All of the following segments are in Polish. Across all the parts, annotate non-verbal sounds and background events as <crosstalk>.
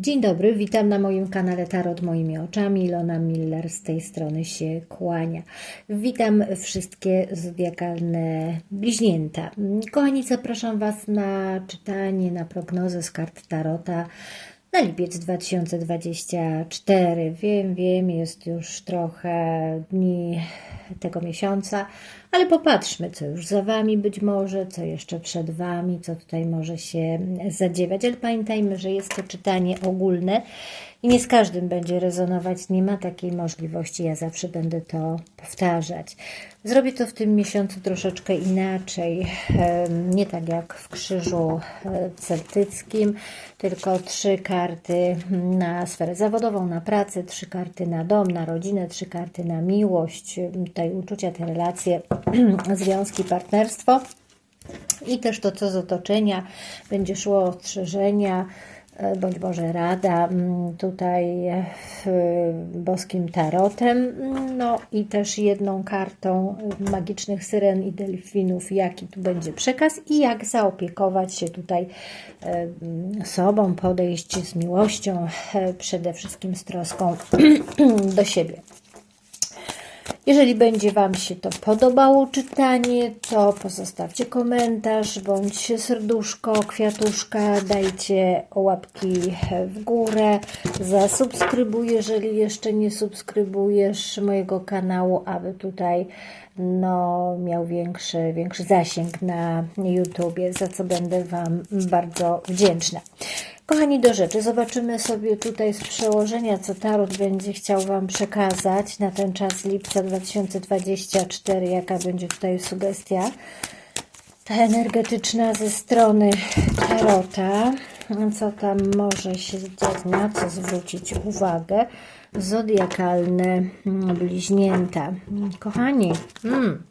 Dzień dobry, witam na moim kanale Tarot moimi oczami. Ilona Miller z tej strony się kłania. Witam wszystkie zodiakalne bliźnięta. Kochani, zapraszam Was na czytanie, na prognozę z kart Tarota na lipiec 2024. Wiem, wiem, jest już trochę dni tego miesiąca, ale popatrzmy, co już za Wami być może, co jeszcze przed Wami, co tutaj może się zadziewać. Ale pamiętajmy, że jest to czytanie ogólne i nie z każdym będzie rezonować, nie ma takiej możliwości. Ja zawsze będę to powtarzać. Zrobię to w tym miesiącu troszeczkę inaczej, nie tak jak w krzyżu e, celtyckim, tylko trzy karty na sferę zawodową, na pracę, trzy karty na dom, na rodzinę, trzy karty na miłość, tutaj uczucia, te relacje, <clears throat> związki, partnerstwo. I też to, co z otoczenia, będzie szło ostrzeżenia, bądź może rada mm, tutaj e, boskim tarotem, no i też jedną kartą magicznych syren i delfinów, jaki tu będzie przekaz i jak zaopiekować się tutaj e, sobą, podejść z miłością, przede wszystkim z troską <clears throat> do siebie. Jeżeli będzie Wam się to podobało czytanie, to pozostawcie komentarz bądź serduszko, kwiatuszka, dajcie łapki w górę, zasubskrybuj, jeżeli jeszcze nie subskrybujesz mojego kanału, aby tutaj no, miał większy, większy zasięg na YouTubie, za co będę Wam bardzo wdzięczna. Kochani, do rzeczy. Zobaczymy sobie tutaj z przełożenia, co Tarot będzie chciał Wam przekazać na ten czas lipca 2024, jaka będzie tutaj sugestia ta energetyczna ze strony Tarota. Co tam może się dziać, na co zwrócić uwagę. Zodiakalne bliźnięta. Kochani, hmm,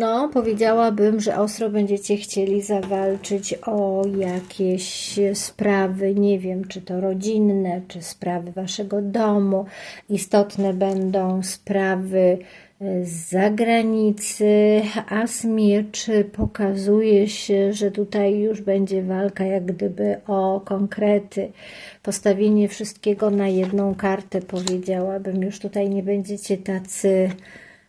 no, powiedziałabym, że ostro będziecie chcieli zawalczyć o jakieś sprawy, nie wiem, czy to rodzinne, czy sprawy waszego domu. Istotne będą sprawy e, z zagranicy, a z mieczy pokazuje się, że tutaj już będzie walka jak gdyby o konkrety. Postawienie wszystkiego na jedną kartę, powiedziałabym, już tutaj nie będziecie tacy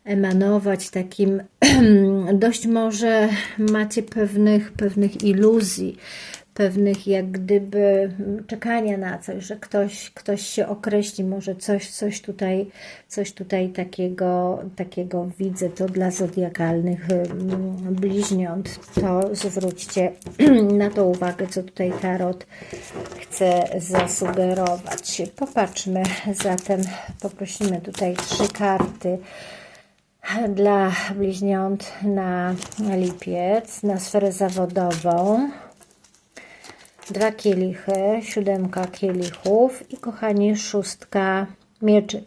emanować takim, <clears throat> dość może macie pewnych, pewnych iluzji, pewnych jak gdyby czekania na coś, że ktoś, ktoś się określi, może coś, coś tutaj, coś tutaj takiego, takiego widzę, to dla zodiakalnych mm, bliźniąt, to zwróćcie <clears throat> na to uwagę, co tutaj Tarot chce zasugerować. Popatrzmy zatem, poprosimy tutaj trzy karty, dla bliźniąt na lipiec, na sferę zawodową. Dwa kielichy, siódemka kielichów i kochani szóstka mieczy.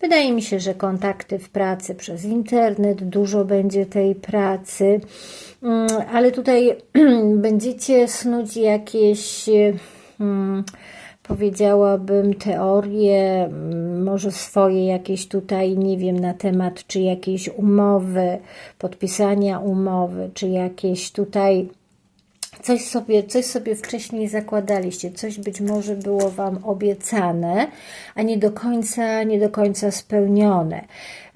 Wydaje mi się, że kontakty w pracy przez internet, dużo będzie tej pracy, mm, ale tutaj <clears throat> będziecie snuć jakieś hmm, powiedziałabym, teorie, mm, może swoje jakieś tutaj, nie wiem, na temat czy jakiejś umowy, podpisania umowy, czy jakieś tutaj coś sobie, coś sobie wcześniej zakładaliście, coś być może było Wam obiecane, a nie do końca, nie do końca spełnione.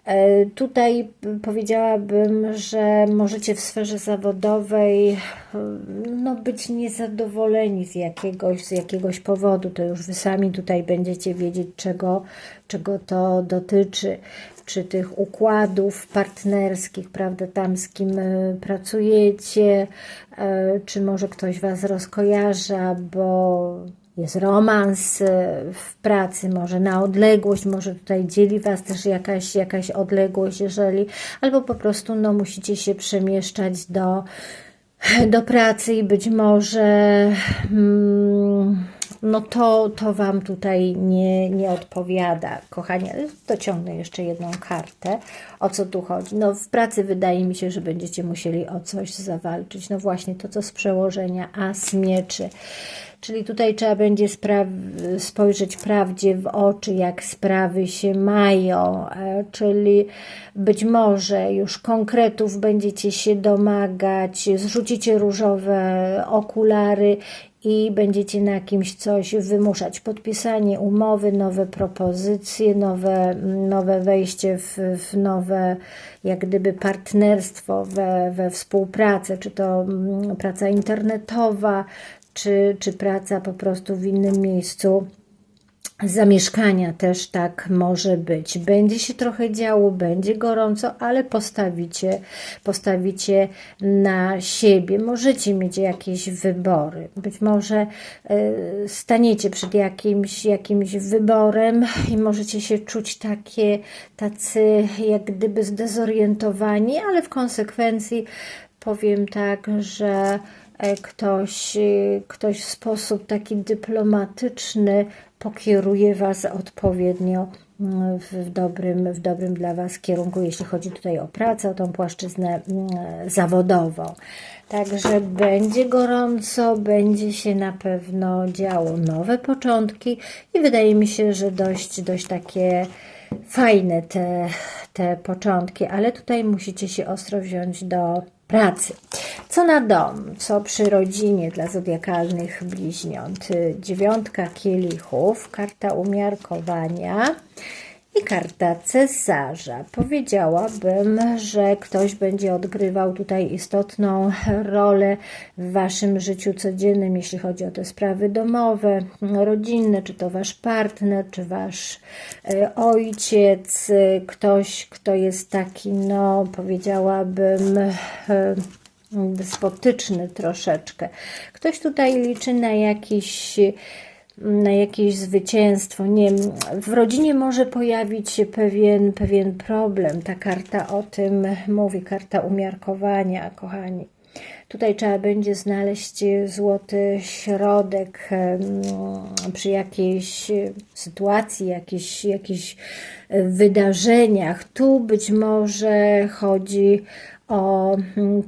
E, tutaj powiedziałabym, że możecie w sferze zawodowej e, no, być niezadowoleni z jakiegoś, z jakiegoś powodu. To już Wy sami tutaj będziecie wiedzieć, czego, czego to dotyczy. Czy tych układów partnerskich, prawda, tam z kim e, pracujecie, czy może ktoś Was rozkojarza, bo jest romans y, w pracy, może na odległość, może tutaj dzieli Was też jakaś, jakaś odległość, jeżeli, albo po prostu no, musicie się przemieszczać do, do pracy i być może hmm, no to, to Wam tutaj nie, nie odpowiada, kochani, dociągnę jeszcze jedną kartę. O co tu chodzi? No w pracy wydaje mi się, że będziecie musieli o coś zawalczyć. No właśnie to, co z przełożenia as mieczy. Czyli tutaj trzeba będzie spojrzeć prawdzie w oczy, jak sprawy się mają, e, czyli być może już konkretów będziecie się domagać, zrzucicie różowe okulary i będziecie na kimś coś wymuszać. Podpisanie umowy, nowe propozycje, nowe, nowe wejście w, w nowe, jak gdyby partnerstwo we, we współpracę, czy to mm, praca internetowa, czy, czy praca po prostu w innym miejscu zamieszkania też tak może być. Będzie się trochę działo, będzie gorąco, ale postawicie, postawicie na siebie. Możecie mieć jakieś wybory. Być może y, staniecie przed jakimś, jakimś wyborem i możecie się czuć takie, tacy jak gdyby zdezorientowani, ale w konsekwencji powiem tak, że e, ktoś, y, ktoś w sposób taki dyplomatyczny pokieruje Was odpowiednio mm, w dobrym, w dobrym dla Was kierunku, jeśli chodzi tutaj o pracę, o tą płaszczyznę mm, zawodową. Także będzie gorąco, będzie się na pewno działo nowe początki i wydaje mi się, że dość, dość takie fajne te, te początki, ale tutaj musicie się ostro wziąć do pracy. Co na dom, co przy rodzinie dla zodiakalnych bliźniąt. Dziewiątka kielichów, karta umiarkowania i karta cesarza. Powiedziałabym, że ktoś będzie odgrywał tutaj istotną rolę w waszym życiu codziennym, jeśli chodzi o te sprawy domowe, rodzinne, czy to wasz partner, czy wasz e, ojciec, ktoś, kto jest taki, no, powiedziałabym, e, despotyczny troszeczkę. Ktoś tutaj liczy na jakiś na jakieś zwycięstwo. Nie, w rodzinie może pojawić się pewien, pewien problem. Ta karta o tym mówi, karta umiarkowania, kochani. Tutaj trzeba będzie znaleźć złoty środek przy jakiejś sytuacji, jakichś, jakichś wydarzeniach. Tu być może chodzi o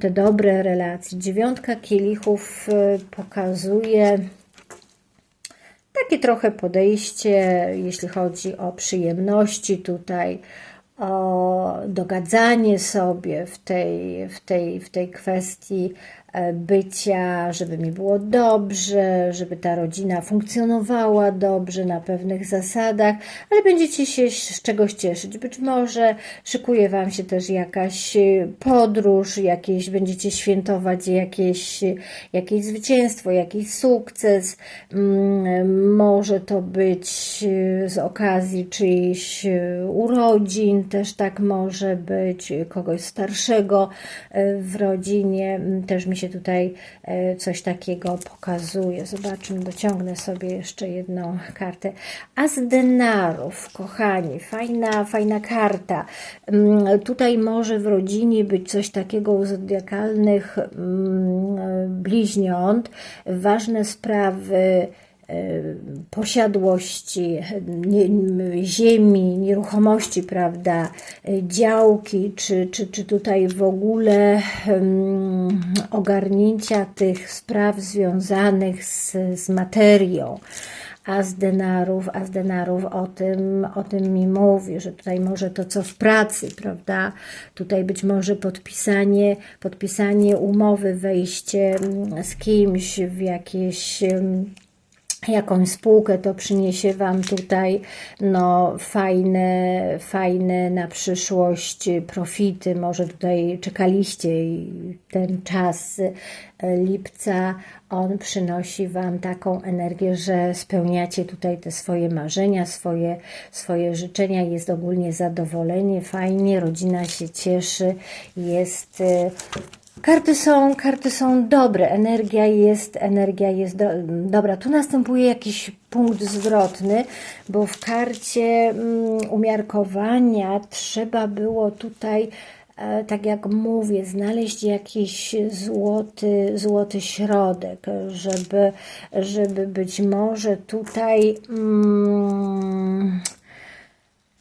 te dobre relacje. Dziewiątka kielichów pokazuje takie trochę podejście, jeśli chodzi o przyjemności tutaj, o dogadzanie sobie w tej, w tej, w tej kwestii bycia, żeby mi było dobrze, żeby ta rodzina funkcjonowała dobrze na pewnych zasadach, ale będziecie się z czegoś cieszyć. Być może szykuje Wam się też jakaś podróż, jakieś, będziecie świętować jakieś, jakieś zwycięstwo, jakiś sukces. Mm, może to być z okazji czyichś urodzin, też tak może być, kogoś starszego e, w rodzinie, też mi się się tutaj e, coś takiego pokazuje. Zobaczmy, dociągnę sobie jeszcze jedną kartę. As denarów, kochani, fajna, fajna karta. Mm, tutaj może w rodzinie być coś takiego u zodiakalnych mm, bliźniąt. Ważne sprawy posiadłości, ziemi, nieruchomości, prawda, działki, czy, czy, czy tutaj w ogóle um, ogarnięcia tych spraw związanych z, z materią. A z denarów, a z denarów o tym, o tym mi mówi, że tutaj może to co w pracy, prawda? Tutaj być może podpisanie, podpisanie umowy, wejście z kimś w jakieś jakąś spółkę, to przyniesie Wam tutaj no, fajne, fajne na przyszłość profity. Może tutaj czekaliście i ten czas e, lipca, on przynosi Wam taką energię, że spełniacie tutaj te swoje marzenia, swoje, swoje życzenia, jest ogólnie zadowolenie, fajnie, rodzina się cieszy, jest e, Karty są, karty są dobre, energia jest, energia jest do, dobra. Tu następuje jakiś punkt zwrotny, bo w karcie mm, umiarkowania trzeba było tutaj e, tak jak mówię, znaleźć jakiś złoty, złoty środek, żeby, żeby być może tutaj mm,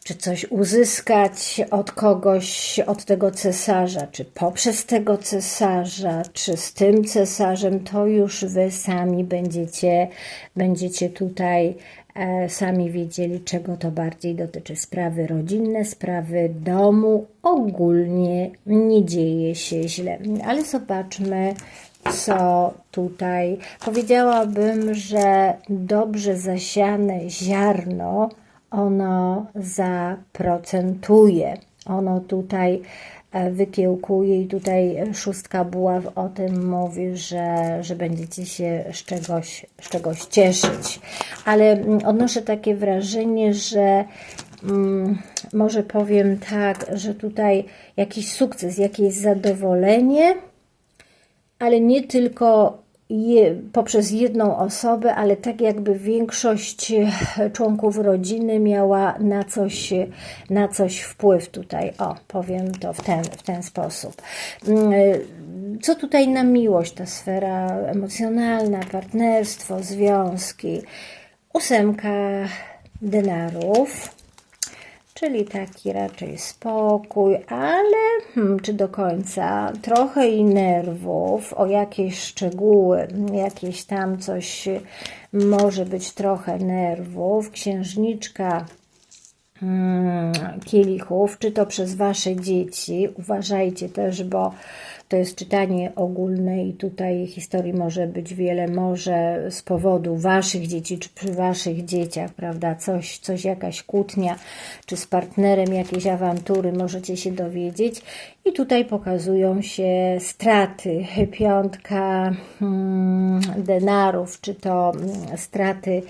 czy coś uzyskać od kogoś, od tego cesarza, czy poprzez tego cesarza, czy z tym cesarzem, to już wy sami będziecie, będziecie tutaj e, sami wiedzieli, czego to bardziej dotyczy. Sprawy rodzinne, sprawy domu, ogólnie nie dzieje się źle. Ale zobaczmy co tutaj powiedziałabym, że dobrze zasiane ziarno, ono zaprocentuje. Ono tutaj e, wykiełkuje i tutaj szóstka buław o tym mówi, że, że będziecie się z czegoś, z czegoś cieszyć. Ale mm, odnoszę takie wrażenie, że mm, może powiem tak, że tutaj jakiś sukces, jakieś zadowolenie, ale nie tylko je, poprzez jedną osobę, ale tak jakby większość członków rodziny miała na coś, na coś wpływ tutaj. O, powiem to w ten, w ten sposób. Co tutaj na miłość, ta sfera emocjonalna, partnerstwo, związki. Ósemka denarów czyli taki raczej spokój, ale hmm, czy do końca trochę i nerwów, o jakieś szczegóły, jakieś tam coś może być trochę nerwów. Księżniczka hmm, kielichów, czy to przez Wasze dzieci. Uważajcie też, bo to jest czytanie ogólne i tutaj historii. Może być wiele, może z powodu waszych dzieci, czy przy waszych dzieciach, prawda, coś, coś jakaś kłótnia, czy z partnerem jakieś awantury możecie się dowiedzieć. I tutaj pokazują się straty, piątka hmm, denarów, czy to hmm, straty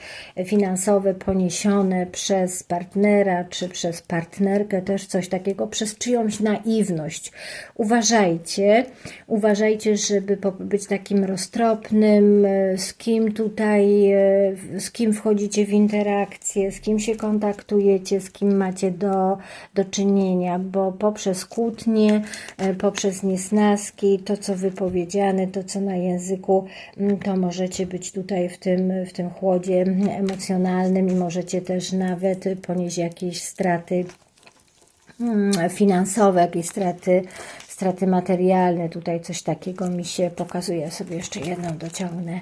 finansowe poniesione przez partnera, czy przez partnerkę, też coś takiego, przez czyjąś naiwność. Uważajcie, uważajcie, żeby być takim roztropnym, z kim tutaj, z kim wchodzicie w interakcję, z kim się kontaktujecie, z kim macie do, do czynienia, bo poprzez kłótnie, E, poprzez niesnaski, to co wypowiedziane, to co na języku, mm, to możecie być tutaj w tym, w tym chłodzie emocjonalnym i możecie też nawet ponieść jakieś straty mm, finansowe, jakieś straty, straty materialne. Tutaj coś takiego mi się pokazuje. sobie jeszcze jedną dociągnę.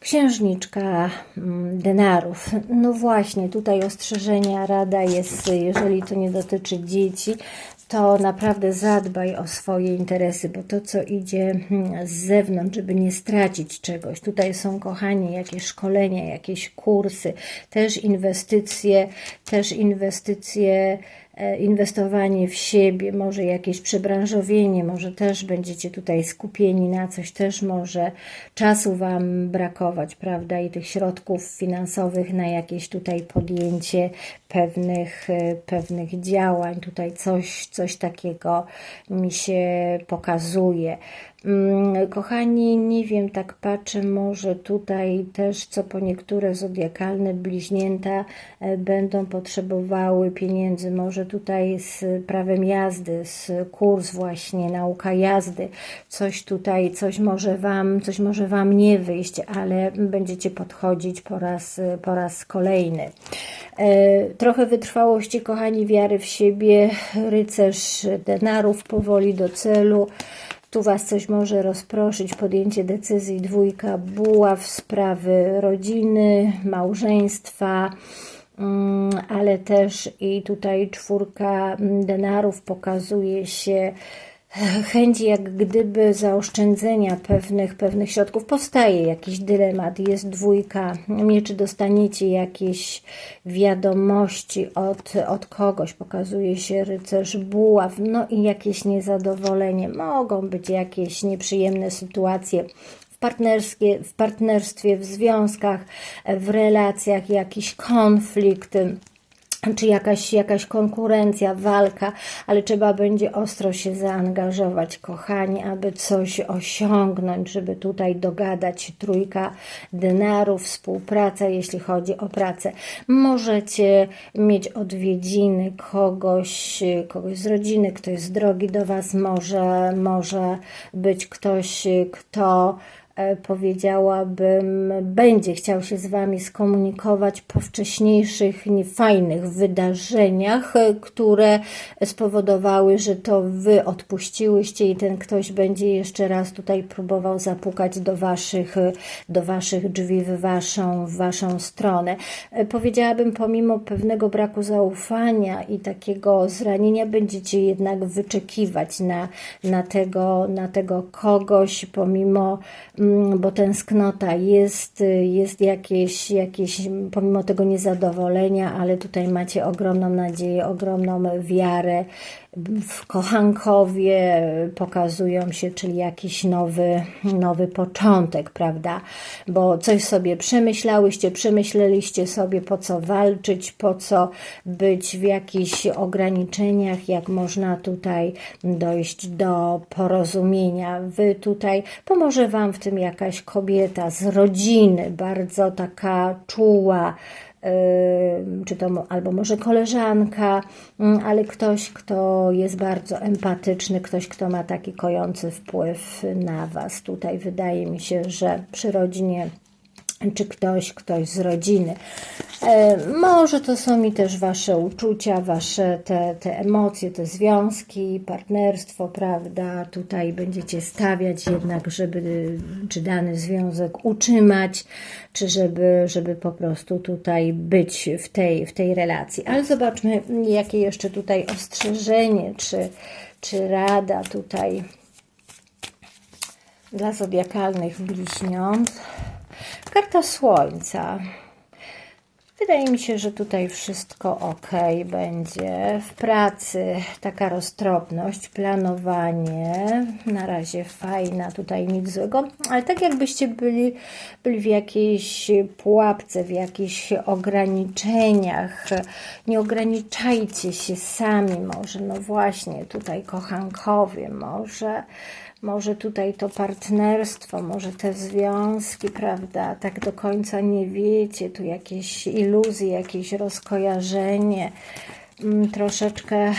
Księżniczka mm, denarów. No właśnie, tutaj ostrzeżenia, rada jest, jeżeli to nie dotyczy dzieci, to naprawdę zadbaj o swoje interesy, bo to, co idzie hmm, z zewnątrz, żeby nie stracić czegoś. Tutaj są, kochani, jakieś szkolenia, jakieś kursy, też inwestycje, też inwestycje inwestowanie w siebie, może jakieś przebranżowienie, może też będziecie tutaj skupieni na coś, też może czasu Wam brakować, prawda, i tych środków finansowych na jakieś tutaj podjęcie pewnych, e, pewnych działań. Tutaj coś, coś takiego mi się pokazuje. Mm, kochani, nie wiem, tak patrzę, może tutaj też co po niektóre zodiakalne bliźnięta e, będą potrzebowały pieniędzy, może tutaj z prawem jazdy, z kurs właśnie, nauka jazdy, coś tutaj, coś może Wam, coś może Wam nie wyjść, ale będziecie podchodzić po raz, po raz kolejny. E, trochę wytrwałości, kochani, wiary w siebie, rycerz denarów powoli do celu, tu Was coś może rozproszyć, podjęcie decyzji, dwójka buław, sprawy rodziny, małżeństwa, mm, ale też i tutaj czwórka denarów. Pokazuje się chęci jak gdyby zaoszczędzenia pewnych, pewnych środków. Powstaje jakiś dylemat, jest dwójka mieczy, dostaniecie jakieś wiadomości od, od kogoś, pokazuje się rycerz buław, no i jakieś niezadowolenie, mogą być jakieś nieprzyjemne sytuacje w, partnerskie, w partnerstwie, w związkach, w relacjach, jakiś konflikt, czy jakaś, jakaś konkurencja, walka, ale trzeba będzie ostro się zaangażować, kochani, aby coś osiągnąć, żeby tutaj dogadać trójka denarów, współpraca, jeśli chodzi o pracę. Możecie mieć odwiedziny kogoś, kogoś z rodziny, kto jest drogi do Was, może, może być ktoś, kto powiedziałabym, będzie chciał się z Wami skomunikować po wcześniejszych niefajnych wydarzeniach, e, które spowodowały, że to Wy odpuściłyście i ten ktoś będzie jeszcze raz tutaj próbował zapukać do Waszych, do waszych drzwi w Waszą, w waszą stronę. E, Powiedziałabym, pomimo pewnego braku zaufania i takiego zranienia, będziecie jednak wyczekiwać na, na, tego, na tego kogoś, pomimo, bo tęsknota jest, jest jakieś, jakieś, pomimo tego niezadowolenia, ale tutaj macie ogromną nadzieję, ogromną wiarę kochankowie pokazują się, czyli jakiś nowy, nowy początek, prawda? Bo coś sobie przemyślałyście, przemyśleliście sobie, po co walczyć, po co być w jakichś ograniczeniach, jak można tutaj dojść do porozumienia. Wy tutaj, pomoże Wam w tym jakaś kobieta z rodziny, bardzo taka czuła, czy to albo może koleżanka, mm, ale ktoś, kto jest bardzo empatyczny, ktoś, kto ma taki kojący wpływ na Was. Tutaj wydaje mi się, że przy rodzinie czy ktoś, ktoś z rodziny. E, może to są mi też Wasze uczucia, Wasze te, te emocje, te związki, partnerstwo, prawda? Tutaj będziecie stawiać jednak, żeby czy dany związek utrzymać, czy żeby, żeby po prostu tutaj być w tej, w tej relacji. Ale zobaczmy, jakie jeszcze tutaj ostrzeżenie, czy, czy rada tutaj dla zodiakalnych bliźniąt. Karta Słońca. Wydaje mi się, że tutaj wszystko ok będzie. W pracy taka roztropność, planowanie, na razie fajna, tutaj nic złego, ale tak jakbyście byli, byli w jakiejś pułapce, w jakichś ograniczeniach. Nie ograniczajcie się sami może, no właśnie, tutaj kochankowie, może może tutaj to partnerstwo, może te związki, prawda, tak do końca nie wiecie, tu jakieś iluzje, jakieś rozkojarzenie, mm, troszeczkę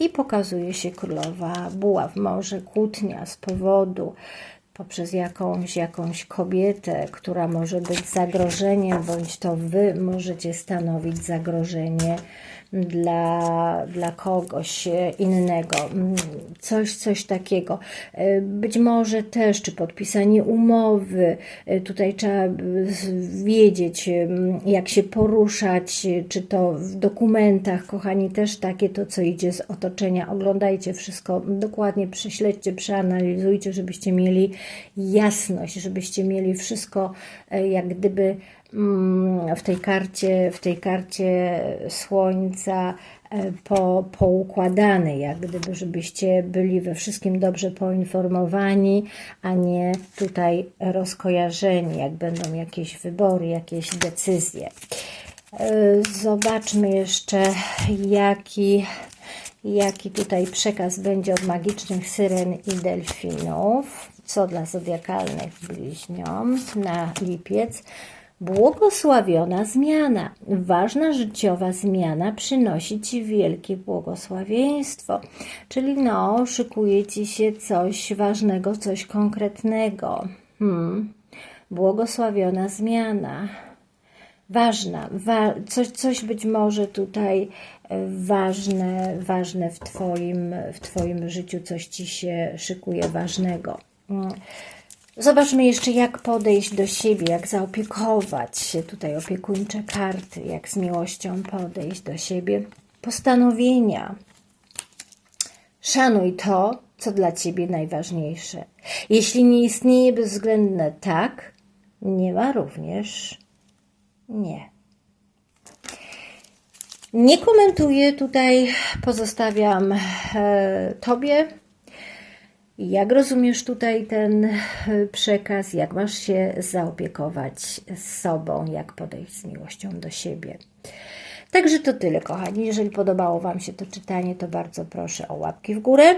i pokazuje się królowa buław, może kłótnia z powodu poprzez jakąś, jakąś kobietę, która może być zagrożeniem, bądź to wy możecie stanowić zagrożenie dla, dla kogoś innego, coś, coś takiego. Być może też, czy podpisanie umowy, tutaj trzeba wiedzieć, jak się poruszać, czy to w dokumentach, kochani, też takie to, co idzie z otoczenia. Oglądajcie wszystko dokładnie, prześledźcie, przeanalizujcie, żebyście mieli jasność, żebyście mieli wszystko jak gdyby Mm, w tej karcie, w tej karcie słońca e, po, poukładane, jak gdyby, żebyście byli we wszystkim dobrze poinformowani, a nie tutaj rozkojarzeni, jak będą jakieś wybory, jakieś decyzje. E, zobaczmy jeszcze, jaki, jaki tutaj przekaz będzie od magicznych syren i delfinów, co dla zodiakalnych bliźniąt na lipiec. Błogosławiona zmiana. Ważna życiowa zmiana przynosi Ci wielkie błogosławieństwo. Czyli no, szykuje Ci się coś ważnego, coś konkretnego. Hmm. Błogosławiona zmiana. Ważna, wa coś, coś być może tutaj e, ważne, ważne w twoim, w twoim życiu, coś Ci się szykuje ważnego. Hmm. Zobaczmy jeszcze, jak podejść do siebie, jak zaopiekować się. Tutaj opiekuńcze karty, jak z miłością podejść do siebie. Postanowienia. Szanuj to, co dla Ciebie najważniejsze. Jeśli nie istnieje bezwzględne tak, nie ma również nie. Nie komentuję tutaj, pozostawiam e, Tobie jak rozumiesz tutaj ten e, przekaz? Jak masz się zaopiekować sobą? Jak podejść z miłością do siebie? Także to tyle, kochani. Jeżeli podobało Wam się to czytanie, to bardzo proszę o łapki w górę,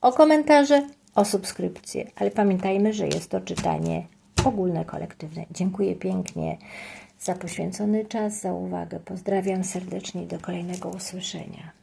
o komentarze, o subskrypcję. Ale pamiętajmy, że jest to czytanie ogólne, kolektywne. Dziękuję pięknie za poświęcony czas, za uwagę. Pozdrawiam serdecznie i do kolejnego usłyszenia.